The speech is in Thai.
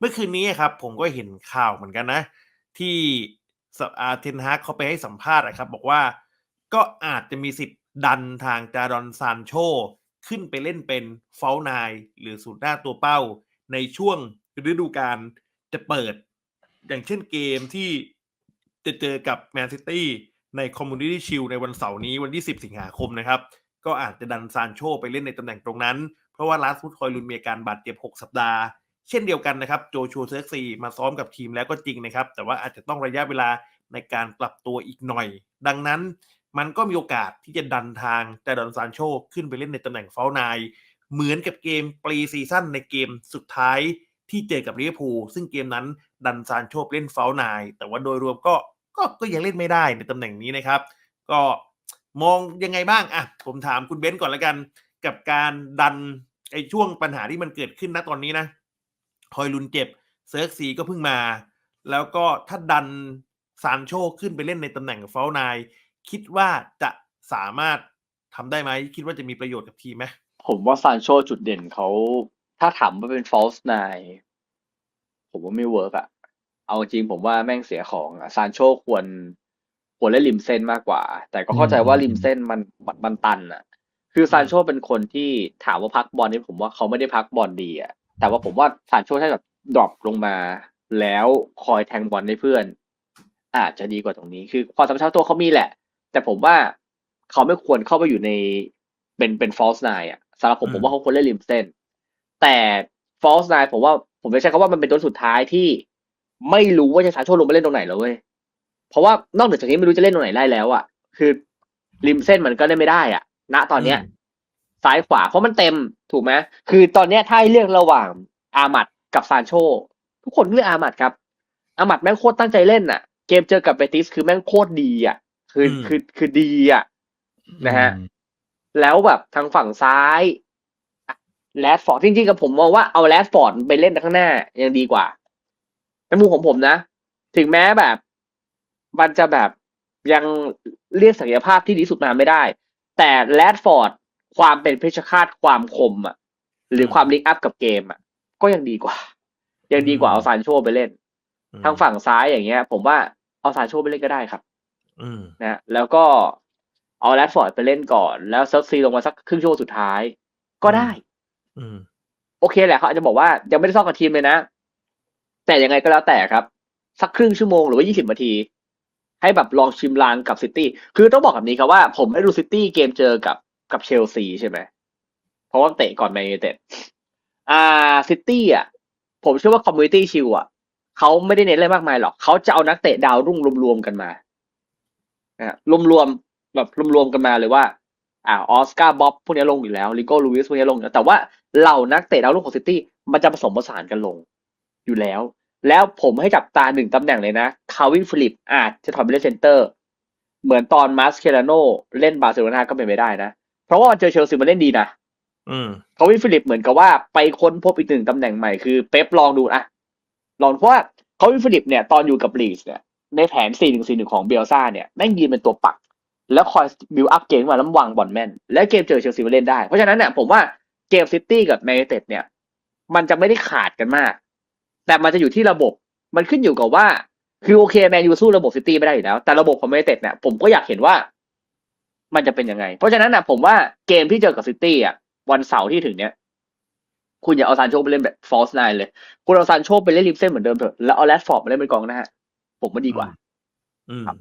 เมื่อคืนนี้ครับผมก็เห็นข่าวเหมือนกันนะ ที่อาเทนฮากเขาไปให้สัมภาษณ์นะครับ บอกว่าก็อาจจะมีสิทธิ์ดันทางจารอนซานโช ขึ้นไปเล่นเป็นเฟลนายหรือสูตรหน้าตัวเป้า ในช่วงฤดูกาลจะเปิด อย่างเช่นเกมที่จะเจอกับแมนซิตี้ในคอมมูนิตี้ชิลในวันเสาร์นี้วันที่ 10 สิงหาคมนะครับ ก็อาจจะดันซานโช ไปเล่นในตำแหน่งตรงนั้น เพราะว่าลาสฟุตคอยลุนมีอาการบาดเจ็บ 6 สัปดาห์ เช่นเดียวกันนะครับโจชัวเซิร์กซีมาซ้อมกับทีมแล้วก็จริงนะครับ แต่ว่าอาจจะต้องระยะเวลาในการปรับตัวอีกหน่อย ดังนั้นมันก็มีโอกาสที่จะดันทางแต่ดอนซานโชขึ้นไปเล่นในตำแหน่งเฟลนายเหมือนกับเกมปรีซีซั่นในเกมสุดท้ายที่เจอกับลิเวอร์พูลซึ่งเกมนั้นดันซานโชเล่นเฟลนาย แต่ว่าโดยรวมก็ก็ก็ยังเล่นไม่ได้ในตำแหน่งนี้นะครับ ก็มองยังไงบ้างอะผมถามคุณเบนซ์ก่อนล้วกัน กับการดันไอ้ช่วงปัญหาที่มันเกิดขึ้นณตอนนี้นะ คอยลุนเจ็บเซิร์กซีก็เพิ่งมา แล้วก็ถ้าดันซานโชขึ้นไปเล่นในตำแหน่งเฟลนายคิดว่าจะสามารถทำได้ไหมคิดว่าจะมีประโยชน์กับทีมไหมผมว่าซานโชจุดเด่นเขาถ้าถามว่าเป็น false nine ผมว่าไม่เวิร์กอะเอาจริงผมว่าแม่งเสียของอะซานโชควรควรเล่นริมเส้นมากกว่า แต่ก็เข้าใจว่าริมเส้นมันมันมันตันอะคือซานโชเป็นคนที่ถามว่าพักบอลนี่ผมว่าเขาไม่ได้พักบอลดีอะ แต่ว่าผมว่าซานโชถ้าแบบดรอปลงมา แล้วคอยแทงบอลให้เพื่อน อาจจะดีกว่าตรงนี้ คือความสามารถตัวเขามีแหละ แต่ผมว่าเขาไม่ควรเข้าไปอยู่ในเป็นเป็น false nine อะสำหรับผมอืมผมว่าเขาควรเล่นริมเส้น แต่ false nine ผมว่าผมไม่ใช่คำว่ามันเป็นตัวสุดท้ายที่ไม่รู้ว่าจะสาโชลงไปเล่นตรงไหนแล้วเว้ยเพราะว่านอกเหนือจากนี้ไม่รู้จะเล่นตรงไหนได้แล้วอะ คือริมเส้นมันก็เล่นไม่ได้อะ ณตอนเนี้ย ซ้ายขวาเพราะมันเต็มถูกไหมคือตอนเนี้ยถ้าให้เลือกระหว่างอามัดกับซานโช ทุกคนเลือกอามัดครับ อามัดแม่งโคตรตั้งใจเล่นน่ะ เกมเจอกับเบติสคือแม่งโคตรดีอะ คืออืมคือคือดีอะนะฮะแล้วแบบทางฝั่งซ้ายแรดฟอร์ดจริงๆกับผมมองว่าเอาแรดฟอร์ดไปเล่นข้างหน้ายังดีกว่าในมุมของผมนะ ถึงแม้แบบ มันจะแบบยังเรียกศักยภาพที่ดีที่สุดมาไม่ได้ แต่แรดฟอร์ด ความเป็นเพชฌฆาตความคมอะ หรือความลิงก์อัพกับเกมอะ ก็ยังดีกว่า ยังดีกว่าเอาซานโชไปเล่นอืมทางฝั่งซ้ายอย่างเงี้ย ผมว่าเอาซานโชไปเล่นก็ได้ครับอืมนะแล้วก็เอาแรดฟอร์ดไปเล่นก่อน แล้วเซิร์ฟซีลงมาสักครึ่งชั่วโมงสุดท้าย ก็ได้อืมโอเคแหละเขาอาจจะบอกว่ายังไม่ได้ซ้อมกับทีมเลยนะ แต่ยังไงก็แล้วแต่ครับ สักครึ่งชั่วโมงหรือว่ายี่สิบนาที ให้แบบลองชิมลางกับซิตี้คือต้องบอกแบบนี้ครับว่า ผมไม่ดูซิตี้เกมเจอกับ กับเชลซีใช่ไหมเพราะว่าเตะก่อนแมนยูเต็ดอ่าซิตี้อะ ผมเชื่อว่าคอมมูนิตี้ชิลอะเขาไม่ได้เน้นอะไรมากมายหรอกเขาจะเอานักเตะดาวรุ่งรวมๆกันมานะฮะรวมๆแบบรวมๆกันมาเลยว่าอ่าออสการ์บ๊อบพวกนี้ลงอยู่แล้วลิโก้ลูวิสพวกนี้ลงอยู่แล้วแต่ว่าเหล่านักเตะดาวรุ่งของซิตี้มันจะผสมผสานกันลงอยู่แล้ว แล้วผมให้จับตาหนึ่งตำแหน่งเลยนะคาวินฟิลิปอาจจะถอยไปเล่นเซนเตอร์ เหมือนตอนมาสเคลาโนเล่นบาร์เซโลนาก็เป็นไปได้นะ เพราะว่าเจอเชลซีมันเล่นดีนะอืมคาวินฟิลิปเหมือนกับว่าไปค้นพบอีกหนึ่งตำแหน่งใหม่คือเป๊ปลองดูอะลองเพราะว่าคาวินฟิลิปเนี่ยตอนอยู่กับลีสเนี่ยในแผน 4 1 4 1 ของเบลซ่าเนี่ยแม่งยืนเป็นตัวปัก แล้วคอยบิวอัพเกมมาแล้ววางบอลแม่น และเกมเจอเชลซีมาเล่นได้ เพราะฉะนั้นเนี่ยผมว่าเกมซิตี้กับแมนยูเต็ดเนี่ย มันจะไม่ได้ขาดกันมาก แต่มันจะอยู่ที่ระบบ มันขึ้นอยู่กับว่า คือโอเคแมนยูสู้ระบบซิตี้ไม่ได้อยู่แล้ว แต่ระบบของแมนยูเต็ดเนี่ยผมก็อยากเห็นว่า มันจะเป็นยังไง เพราะฉะนั้นนะผมว่าเกมที่เจอกับซิตี้อะวันเสาร์ที่ถึงเนี้ยคุณอย่าเอาซานโชไปเล่นแบบฟอลส์ไนเลย คุณเอาซานโชไปเล่นริมเส้นเหมือนเดิมเถอะ แล้วเอาแรดฟอร์ดมาเล่นเป็นกองหน้าผมว่าดีกว่าอืมครับ